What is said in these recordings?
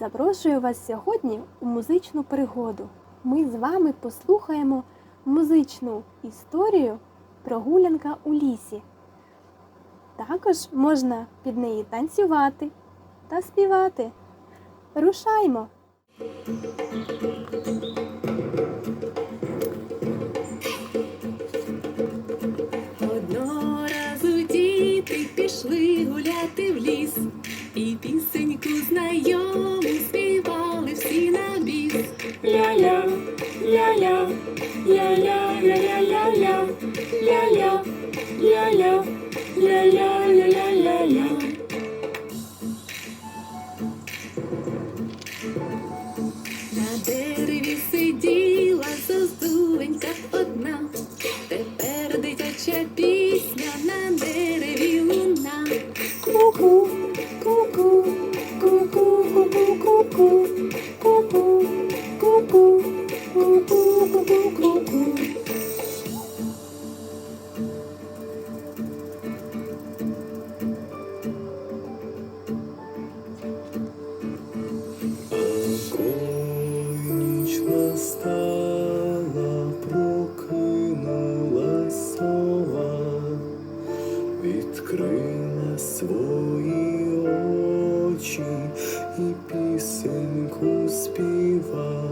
Запрошую вас сьогодні у музичну пригоду. Ми з вами послухаємо музичну історію Прогулянка у лісі. Також можна під неї танцювати та співати. Рушаймо! Одного разу діти пішли гуляти в ліс, і пісеньку ля ля-ля, ля-ля-ля-ля-ля-ля, ля-ля, ля-ля, ля-ля-ля-ля-ля-ля. На дереві сиділа заздувенька одна, тепер дитяча пі. Свої очі і пісеньку співа.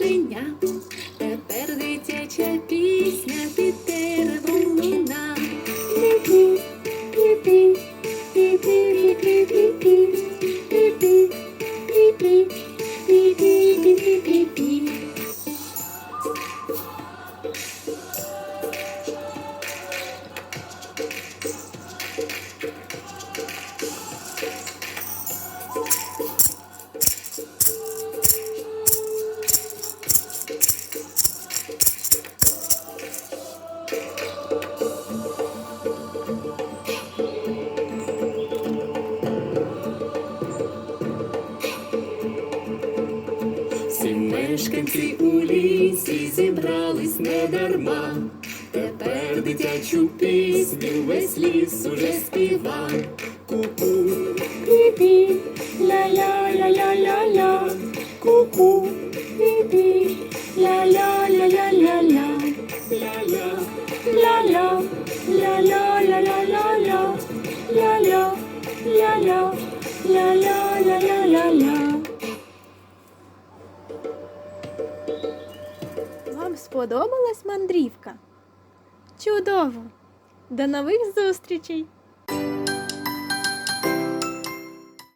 Мишеня. Тепер дитяча пісня під деревом луна. Пі-пі, пі-пі, пі-пі, пі-пі, пі-пі, пі-пі, пі-пі, пі-пі, пі-пі. Мешканці у лісі зібрались недарма. Тепер дитячу пісню весь ліс уже співа. Ку-ку, пі-пі, ля-ля-ля-ля-ля-ля. Ку-ку, пі-пі, ля-ля-ля-ля-ля-ля. Ля-ля, ля-ля, ля-ля-ля-ля-ля-ля. Ля-ля, ля-ля, ля-ля-ля-ля-ля-ля. Сподобалась мандрівка? Чудово! До нових зустрічей!